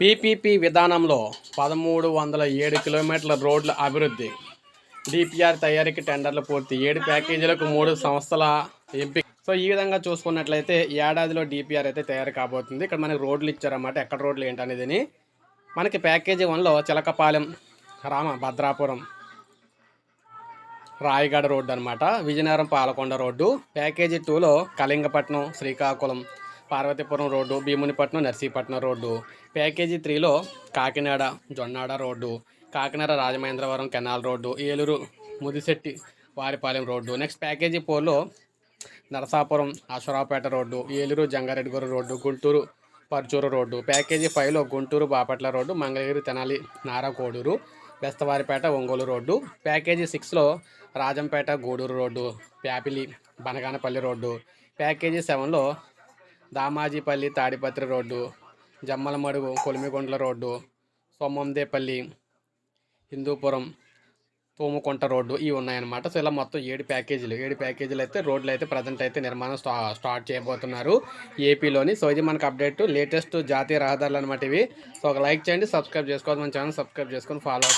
PPP విధానంలో పదమూడు వందల ఏడు కిలోమీటర్ల రోడ్ల అభివృద్ధి. డిపిఆర్ తయారీకి టెండర్లు పూర్తి. ఏడు ప్యాకేజీలకు మూడు సంస్థల ఎంపిక సో ఈ విధంగా చూసుకున్నట్లయితే ఏడాదిలో డిపిఆర్ అయితే తయారు కాబోతుంది. ఇక్కడ మనకి రోడ్లు ఇచ్చారన్నమాట. ఎక్కడ రోడ్లు ఏంటనేది మనకి ప్యాకేజీ వన్లో చిలకపాలెం రామ భద్రాపురం రాయగడ రోడ్డు అనమాట విజయనగరం పాలకొండ రోడ్డు. ప్యాకేజీ టూలో Kalingapatnam Srikakulam Parvathipuram road Bheemunipatnam Narsipatnam road. Package త్రీలో Kakinada Jonnada road. Kakinada Rajamahendravaram canal road. Eluru Mudisetti Varipalem road. Next package ఫోర్లో Narasapuram Aswaraopeta road. Eluru Jangareddigudem road. Guntur Parchur road. Package ఫైవ్లో Guntur Bapatla road. Mangalagiri Tenali Narakoduru. Bestavaripeta Ongole road. Package సిక్స్లో Rajampet Gudur road. Pyapili Banaganapalle road. Package సెవెన్లో Damajipalli Tadipatri road Jammalamadugu Kolimigundla road Somandepalli Hindupuram Thomukunta road ఇవి ఉన్నాయన్నమాట. So ఇలా మొత్తం ఏడు ప్యాకేజీలు. ఏడు ప్యాకేజీలు అయితే రోడ్లు అయితే ప్రజెంట్ అయితే నిర్మాణం స్టా స్టార్ట్ చేయబోతున్నారు ఏపీలోని. సో ఇది మనకు అప్డేట్ లేటెస్ట్ జాతీయ రహదారులు అనమాట ఇవి. సో ఒక లైక్ చేయండి సబ్స్క్రైబ్ చేసుకోవాలి మన ఛానల్ సబ్స్క్రైబ్ చేసుకొని ఫాలో